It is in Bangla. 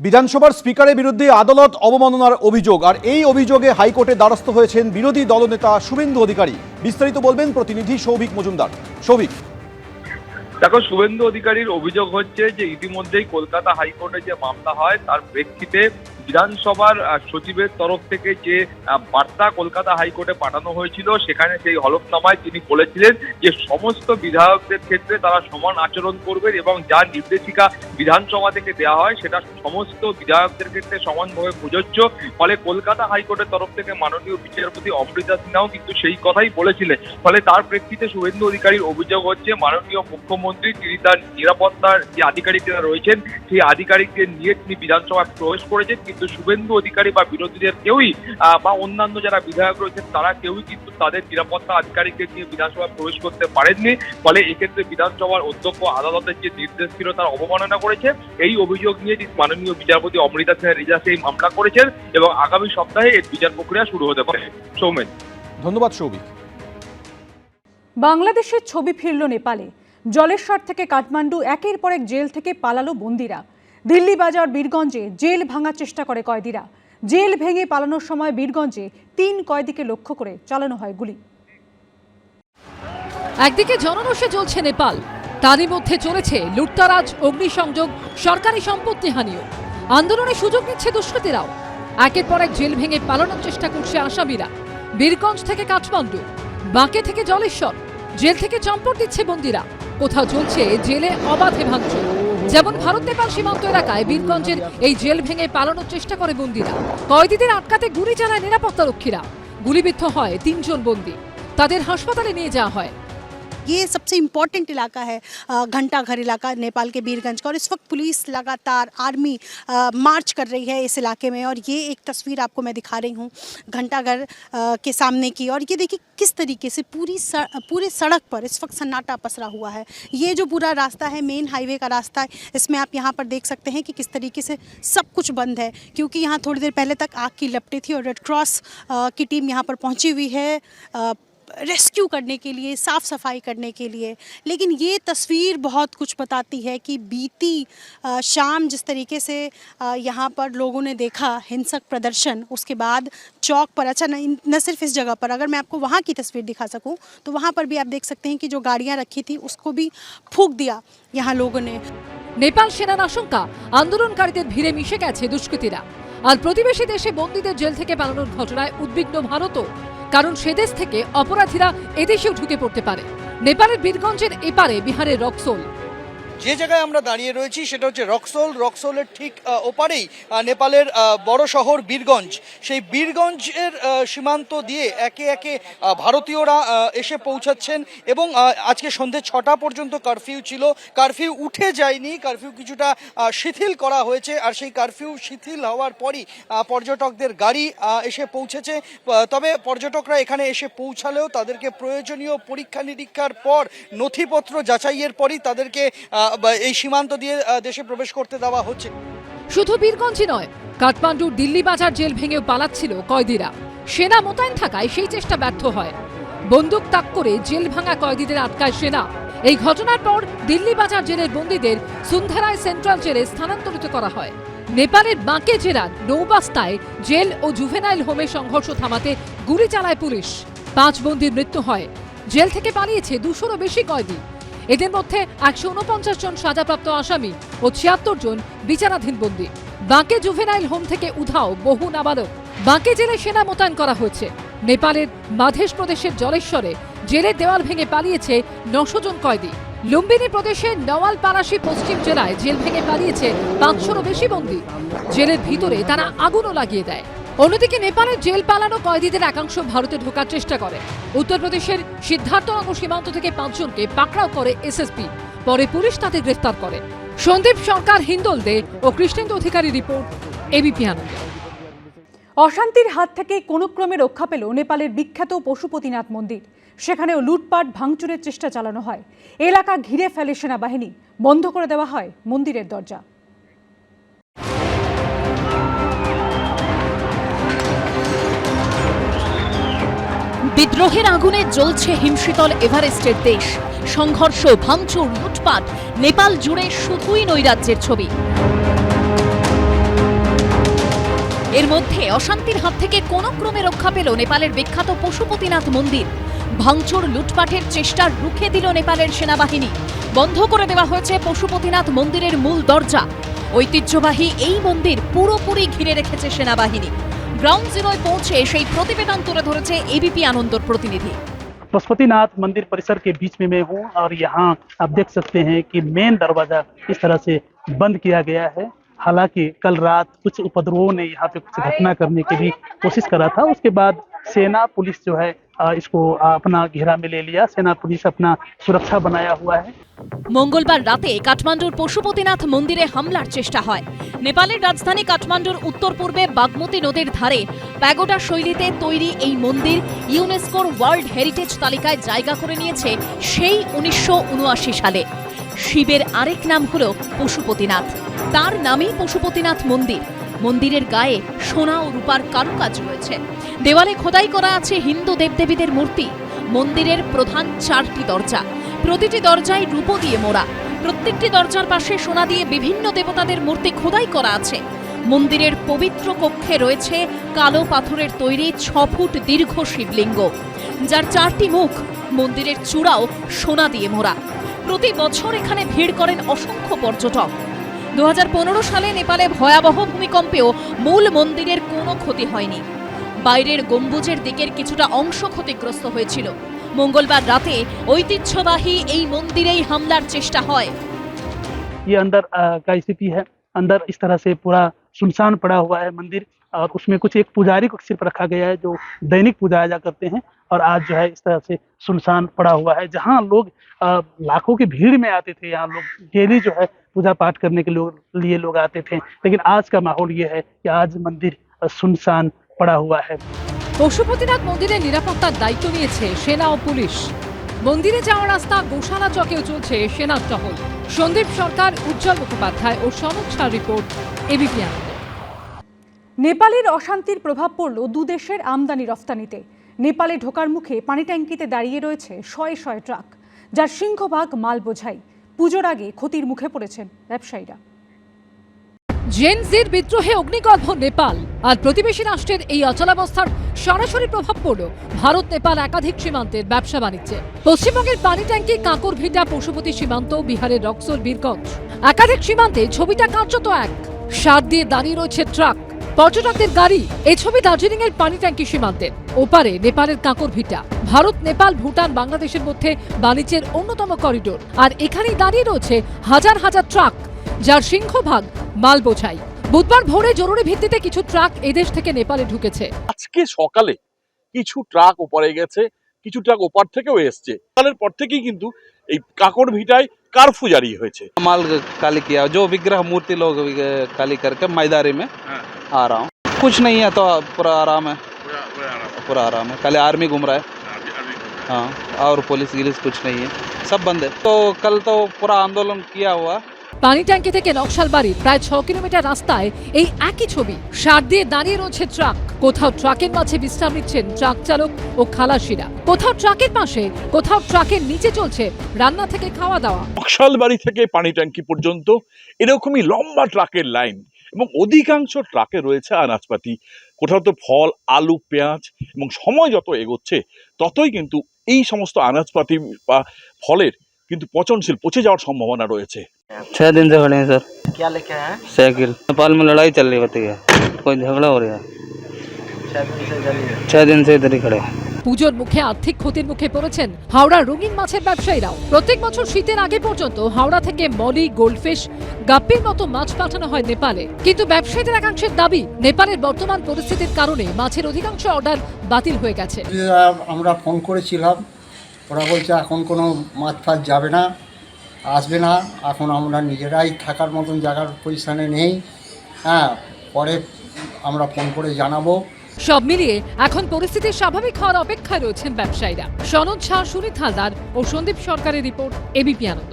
বিধানসভার স্পিকারের বিরুদ্ধে আদালত অবমাননার অভিযোগ, আর এই অভিযোগে হাইকোর্টে দ্বারস্থ হয়েছেন বিরোধী দলনেতা শুভেন্দু অধিকারী। বিস্তারিত বলবেন প্রতিনিধি সৌভিক মজুমদার। সৌভিক। দেখো, শুভেন্দু অধিকারীর অভিযোগ হচ্ছে যে ইতিমধ্যেই কলকাতা হাইকোর্টে যে মামলা হয়, তার প্রেক্ষিতে বিধানসভার সচিবের তরফ থেকে যে বার্তা কলকাতা হাইকোর্টে পাঠানো হয়েছিল, সেখানে সেই হলফনামায় তিনি বলেছিলেন যে সমস্ত বিধায়কদের ক্ষেত্রে তারা সমান আচরণ করবেন এবং যা নির্দেশিকা বিধানসভা থেকে দেওয়া হয়, সেটা সমস্ত বিধায়কদের ক্ষেত্রে সমানভাবে প্রযোজ্য। ফলে কলকাতা হাইকোর্টের তরফ থেকে মাননীয় বিচারপতি অমৃতা সিনহাও কিন্তু সেই কথাই বলেছিলেন। ফলে তার প্রেক্ষিতে শুভেন্দু অধিকারীর অভিযোগ হচ্ছে, মাননীয় মুখ্যমন্ত্রী তিনি তার নিরাপত্তার যে আধিকারিকরা রয়েছেন সেই আধিকারিকদের নিয়ে তিনি বিধানসভায় প্রবেশ করেছেন কিন্তু শুভেন্দু অধিকারী বা বিরোধীদের কেউই বা অন্যান্য যারা বিধায়ক রয়েছেন তারা কেউই কিন্তু তাদের নিরাপত্তা আধিকারিকদের নিয়ে বিধানসভায় প্রবেশ করতে পারেননি। ফলে এক্ষেত্রে বিধানসভার অধ্যক্ষ আদালতের যে নির্দেশ ছিল তার অবমাননা করেছে। এই অভিযোগ নিয়ে মাননীয় বিচারপতি অমৃতা সিনহা রিজা সেই মামলা করেছেন এবং আগামী সপ্তাহে এর বিচার প্রক্রিয়া শুরু হতে পারে। সৌমেন। ধন্যবাদ সৌভিক। বাংলাদেশের ছবি ফিরল নেপালে। জলেশ্বর থেকে কাঠমান্ডু একের পর এক জেল থেকে পালালো বন্দিরা। দিল্লি বাজার বীরগঞ্জে জেল ভাঙার চেষ্টা করে কয়েদিরা। জেল ভেঙে পালানোর সময় বীরগঞ্জে তিন কয়েদিকে লক্ষ্য করে চালানো হয় গুলি। একদিকে জনরোষে চলছে নেপাল। তারই মধ্যে চলেছে লুটতারাজ, অগ্নিসংযোগ, সরকারি সম্পত্তি হানিও আন্দোলনে সুযোগ নিচ্ছে দুষ্কৃতীরাও। একের পর এক জেল ভেঙে পালানোর চেষ্টা করছে আসামিরা। বীরগঞ্জ থেকে কাঠমান্ডু, বাঁকে থেকে জলেশ্বর, জেল থেকে চম্পট দিচ্ছে বন্দিরা। কোথাও চলছে, জেলে অবাধে ভাঙচুর। যেমন ভারত নেপাল সীমান্ত এলাকায় বীরগঞ্জের এই জেল ভেঙে পালানোর চেষ্টা করে বন্দিরা। কয়েদিদের আটকাতে গুলি চালায় নিরাপত্তা রক্ষীরা গুলিবিদ্ধ হয় তিনজন বন্দি। তাদের হাসপাতালে নিয়ে যাওয়া হয়। ये सबसे इंपॉर्टेंट इलाका है घंटा घर इलाका नेपाल के बीरगंज का। और इस वक्त पुलिस लगातार आर्मी मार्च कर रही है इस इलाके में। और ये एक तस्वीर आपको मैं दिखा रही हूँ घंटाघर अ, के सामने की। और ये देखिए किस तरीके से पूरी पूरे सड़क पर इस वक्त सन्नाटा पसरा हुआ है। ये जो पूरा रास्ता है मेन हाईवे का रास्ता है इसमें आप यहाँ पर देख सकते हैं कि किस तरीके से सब कुछ बंद है। क्योंकि यहाँ थोड़ी देर पहले तक आग की लपटें थी और रेड क्रॉस की टीम यहाँ पर पहुँची हुई है। रेस्क्यू करने के लिए साफ सफाई करने के लिए लेकिन ये तस्वीर बहुत कुछ बताती है कि बीती अ, शाम जिस तरीके से अ, यहाँ पर लोगों ने देखा हिंसक प्रदर्शन उसके बाद चौक पर अच्छा न, न सिर्फ इस जगह पर अगर मैं आपको वहाँ की तस्वीर दिखा सकूँ तो वहाँ पर भी आप देख सकते हैं कि जो गाड़ियाँ रखी थी उसको भी फूक दिया यहाँ लोगों ने নেপাল সেনার আশঙ্কা আন্দোলনকারীদের ভিড়ে মিশে গেছে দুষ্কৃতীরা আর প্রতিবেশী দেশে বন্দীদের জেল থেকে পালানোর ঘটনায় উদ্বিগ্ন ভারতও কারণ সেদেশ থেকে অপরাধীরা এদেশেও ঢুকে পড়তে পারে। নেপালের বীরগঞ্জের এপারে বিহারের রক্সোল। যে জায়গায় আমরা দাঁড়িয়ে রয়েছি সেটা হচ্ছে রক্সোল। রক্সোলের ঠিক ওপারেই নেপালের বড় শহর বীরগঞ্জ। সেই বীরগঞ্জের সীমান্ত দিয়ে একে একে ভারতীয়রা এসে পৌঁছাচ্ছেন এবং আজকে সন্ধে ছটা পর্যন্ত কারফিউ ছিল। কারফিউ উঠে যায়নি। কারফিউ কিছুটা শিথিল করা হয়েছে আর সেই কারফিউ শিথিল হওয়ার পরই পর্যটকদের গাড়ি এসে পৌঁছেছে। তবে পর্যটকরা এখানে এসে পৌঁছালেও তাদেরকে প্রয়োজনীয় পরীক্ষা নিরীক্ষার পর নথিপত্র যাচাইয়ের পরই তাদেরকে এই সীমান্ত দিয়ে দেশে প্রবেশ করতে দেওয়া হচ্ছে। শুধু বীরগঞ্জই নয়, কাঠমান্ডুর দিল্লি বাজার জেল ভেঙেও পালাচ্ছিল কয়েদিরা। সেনা মোতায়েন থাকায় সেই চেষ্টা ব্যর্থ হয়। বন্দুক তাক করে জেল ভাঙা কয়েদিদের আটকায় সেনা। এই ঘটনার পর দিল্লি বাজার জেলের বন্দীদের সুন্ধারায় সেন্ট্রাল জেলে স্থানান্তরিত করা হয়। নেপালের বাঁকে জেলার নৌবাস্তায় জেল ও জুভেনাইল হোমে সংঘর্ষ থামাতে গুলি চালায় পুলিশ। পাঁচ বন্দির মৃত্যু হয়। জেল থেকে পালিয়েছে দুশোরও বেশি কয়েদি। এদের মধ্যে একশো উনপঞ্চাশ জন সাজাপ্রাপ্ত আসামি ও ছিয়াত্তর জন বিচারাধীন বন্দী। বাঁকে জুভেনাইল হোম থেকে উধাও বহু নাবালক। বাঁকে জেলে সেনা মোতায়েন করা হয়েছে। নেপালের মাধেশ প্রদেশের জলেশ্বরে জেলের দেওয়াল ভেঙে পালিয়েছে নশো জন কয়েদি। লুম্বিনী প্রদেশের নওয়াল পারাসি পশ্চিম জেলায় জেল ভেঙে পালিয়েছে পাঁচশোরও বেশি বন্দী। জেলের ভিতরে তারা আগুনও লাগিয়ে দেয়। অন্যদিকে নেপালের জেল পালানো কয়েদিদের একাংশ ভারতে ঢোকার চেষ্টা করে। উত্তরপ্রদেশের সিদ্ধার্থনগর সীমান্ত থেকে পাঁচজনকে পাকড়াও করে এসএসপি। পরে পুলিশ তাদের গ্রেফতার করে। সন্দীপ সরকার হিন্দল দে ও কৃষ্ণেন্দু অধিকারী রিপোর্ট, এবিপি আনন্দ। অশান্তির হাত থেকে কোনো ক্রমে রক্ষা পেল নেপালের বিখ্যাত পশুপতিনাথ মন্দির। সেখানেও লুটপাট, ভাঙচুরের চেষ্টা চালানো হয়। এলাকা ঘিরে ফেলে সেনাবাহিনী। বন্ধ করে দেওয়া হয় মন্দিরের দরজা। বিদ্রোহের আগুনে জ্বলছে হিমশীতল এভারেস্টের দেশ। সংঘর্ষ, ভাঙচুর, লুটপাট, নেপাল জুড়ে শুধুই নৈরাজ্যের ছবি। এর মধ্যে অশান্তির হাত থেকে কোনো ক্রমে রক্ষা পেল নেপালের বিখ্যাত পশুপতিনাথ মন্দির। ভাঙচুর, লুটপাটের চেষ্টা রুখে দিল নেপালের সেনাবাহিনী। বন্ধ করে দেওয়া হয়েছে পশুপতিনাথ মন্দিরের মূল দরজা। ঐতিহ্যবাহী এই মন্দির পুরোপুরি ঘিরে রেখেছে সেনাবাহিনী। গ্রাউন্ড জিরোয় পৌঁছে সেই প্রতিবেদন তুলে ধরেছে এবিপি আনন্দর প্রতিনিধি पशुपतिनाथ मंदिर परिसर के बीच में मैं हूँ और यहाँ आप देख सकते हैं कि मेन दरवाजा इस तरह से बंद किया गया है हालांकि कल रात कुछ उपद्रवों ने यहाँ पे कुछ घटना करने की भी कोशिश करा था उसके बाद सेना पुलिस जो है अ, इसको अ, अपना घेरा में ले लिया सेना पुलिस अपना सुरक्षा बनाया हुआ है মঙ্গলবার রাতে কাঠমান্ডুর পশুপতিনাথ মন্দিরে হামলার চেষ্টা হয় নেপালের রাজধানী কাঠমান্ডুর উত্তর পূর্বে বাগমতী নদীর ধারে প্যাগোডা শৈলীতে তৈরি এই মন্দির ইউনেস্কোর ওয়ার্ল্ড হেরিটেজ তালিকায় জায়গা করে নিয়েছে সেই উনিশশো সালে শিবের আরেক নাম হল পশুপতিনাথ তার নামেই পশুপতিনাথ মন্দির মন্দিরের গায়ে সোনা ও রূপার কারুকাজ রয়েছে। দেওয়ালে খোদাই করা আছে হিন্দু দেবদেবীদের মূর্তি। মন্দিরের প্রধান চারটি দরজা। প্রতিটি দরজায় রূপো দিয়ে মোড়া। প্রত্যেকটি দরজার পাশে সোনা দিয়ে বিভিন্ন দেবতাদের মূর্তি খোদাই করা আছে। মন্দিরের পবিত্র কক্ষে রয়েছে কালো পাথরের তৈরি ছ ফুট দীর্ঘ শিবলিঙ্গ। যার চারটি মুখ, মন্দিরের চূড়াও সোনা দিয়ে মোড়া। প্রতি বছর এখানে ভিড় করেন অসংখ্য পর্যটক। দু সালে নেপালে ভয়াবহ ভূমিকম্পেও মূল মন্দিরের কোনো ক্ষতি হয়নি বাইরের গম্বুজের দিকের কিছুটা অংশ ক্ষতিগ্রস্ত হয়েছিল মঙ্গলবার রাতে ঐতিহ্যবাহী এই মন্দিরেই হামলার চেষ্টা হয় ये अंदर अ, का स्थिति है अंदर इस तरह से पूरा सुनसान पड़ा हुआ है मंदिर और उसमें कुछ एक पुजारी को सिर्फ रखा गया है जो दैनिक पूजा आजा करते हैं और आज जो है इस तरह से सुनसान पड़ा हुआ है जहाँ लोग अ, लाखों की भीड़ में आते थे यहाँ लोग डेली जो है पूजा पाठ करने के लोग लिए लोग आते थे लेकिन आज का माहौल ये है कि आज मंदिर अ, सुनसान पड़ा हुआ है পশুপতিনাথ মন্দিরের নিরাপত্তার দায়িত্ব নিয়েছে সেনা ও পুলিশ মন্দিরে যাওয়ার রাস্তা গোশালা চকেও চলছে সেনার টহল সন্দীপ সরকার উজ্জ্বল মুখোপাধ্যায় ও সনদ শাহ রিপোর্ট এবিপি আনন্দ নেপালের অশান্তির প্রভাব পড়ল দু দেশের আমদানি রফতানিতে। নেপালে ঢোকার মুখে পানি ট্যাঙ্কিতে দাঁড়িয়ে রয়েছে শয়ে শয়ে ট্রাক, যার সিংহভাগ মাল বোঝাই। পুজোর আগে ক্ষতির মুখে পড়েছেন ব্যবসায়ীরা। জেনজির বিদ্রোহে অগ্নিগর্ভ নেপাল। আর প্রতিবেশী রাষ্ট্রের এই অচলাবস্থার সরাসরি প্রভাব পড়ল ভারত, নেপাল একাধিক সীমান্তের ব্যবসা বাণিজ্যে। পশ্চিমবঙ্গের পানি ট্যাঙ্কি, কাঁকর ভিটা, পশুপতি সীমান্ত, বিহারের রক্সোল বীরগঞ্জ। একাধিক সীমান্তে ছবিটা কার্যত এক। সার দিয়ে দাঁড়িয়ে রয়েছে ট্রাক পর্যটকদের গাড়ি। এ ছবি দার্জিলিং এর পানি ট্যাঙ্কি সীমান্তের ওপারে নেপালের কাঁকর ভিটা। ভারত নেপাল ভুটান বাংলাদেশের মধ্যে বাণিজ্যের অন্যতম করিডোর। আর এখানেই দাঁড়িয়ে রয়েছে হাজার হাজার ট্রাক যার সিংহভাগ মাল বোঝাই বুধবার ভোরে জরুরি ভিত্তিতে কিছু ট্রাক এদেশ থেকে নেপালে ঢুকেছে। আজকে সকালে কিছু ট্রাক ওপারে গেছে কিছু ট্রাক ওপার থেকেও এসছে। কালের পর থেকেই কিন্তু এই কাকড় ভিটায় কার্ফু জারি হয়েছে। মাল কালিকিয়া যে বিগ্রহ মূর্তি লোক কালিকারকে মাইদারি মে। में आ रहा हूँ कुछ नहीं है तो पूरा आराम है पूरा आराम है खाली आर्मी घूम रहा है हाँ और पुलिस गिलिस कुछ नहीं है सब बंद है तो कल तो पूरा आंदोलन किया हुआ পানি ট্যাঙ্কি থেকে নকশাল বাড়ির প্রায় ছ কিলোমিটার রাস্তায় এই একই ছবি সার দিয়ে দাঁড়িয়ে রয়েছে ট্রাক কোথাও ট্রাকের মাঝে বিশ্রাম নিচ্ছেন ট্রাক চালক ও খালাসিরা কোথাও ট্রাকের পাশে কোথাও ট্রাকের নিচে চলছে রান্না থেকে খাওয়া দাওয়া নকশালবাড়ি থেকে পানি ট্যাঙ্কি পর্যন্ত এরকমই লম্বা ট্রাকের লাইন এবং অধিকাংশ ট্রাকে রয়েছে আনাজপাতি কোথাও তো ফল আলু পেঁয়াজ এবং সময় যত এগোচ্ছে ততই কিন্তু এই সমস্ত আনাজপাতি বা ফলের কিন্তু পচনশীল পচে যাওয়ার সম্ভাবনা রয়েছে छह दिन से खड़े हैं सर क्या लेके आए साइकिल नेपाल में लड़ाई चल रही होती है कोई झगड़ा हो रहा है छह दिन से इधर ही खड़े हैं পুজোর মুখে, আর্থিক ক্ষতির মুখে পড়েছেন হাওড়ার রঙিন মাছের ব্যবসায়ীরাও। প্রত্যেক বছর শীতের আগে পর্যন্ত হাওড়া থেকে মলি, গোল্ডফিশ, গাপ্পির মতো মাছ পাঠানো হয় নেপালে। কিন্তু ব্যবসায়ীদের একাংশের দাবি, নেপালের বর্তমান পরিস্থিতির কারণে মাছের অধিকাংশ অর্ডার বাতিল হয়ে গেছে। আমরা ফোন করেছিলাম, ওরা বলছে, এখন কোনো মাছ ফাছ যাবে না, আসবে না, এখন আমরা নিজেরাই থাকার মতন জায়গার পজিশানে নেই। হ্যাঁ পরে আমরা ফোন করে জানাব। সব মিলিয়ে এখন পরিস্থিতি স্বাভাবিক হওয়ার অপেক্ষায় রয়েছেন ব্যবসায়ীরা। সনদ শাহ সুনীত হালদার ও সন্দীপ সরকারের রিপোর্ট এবিপি আনন্দ।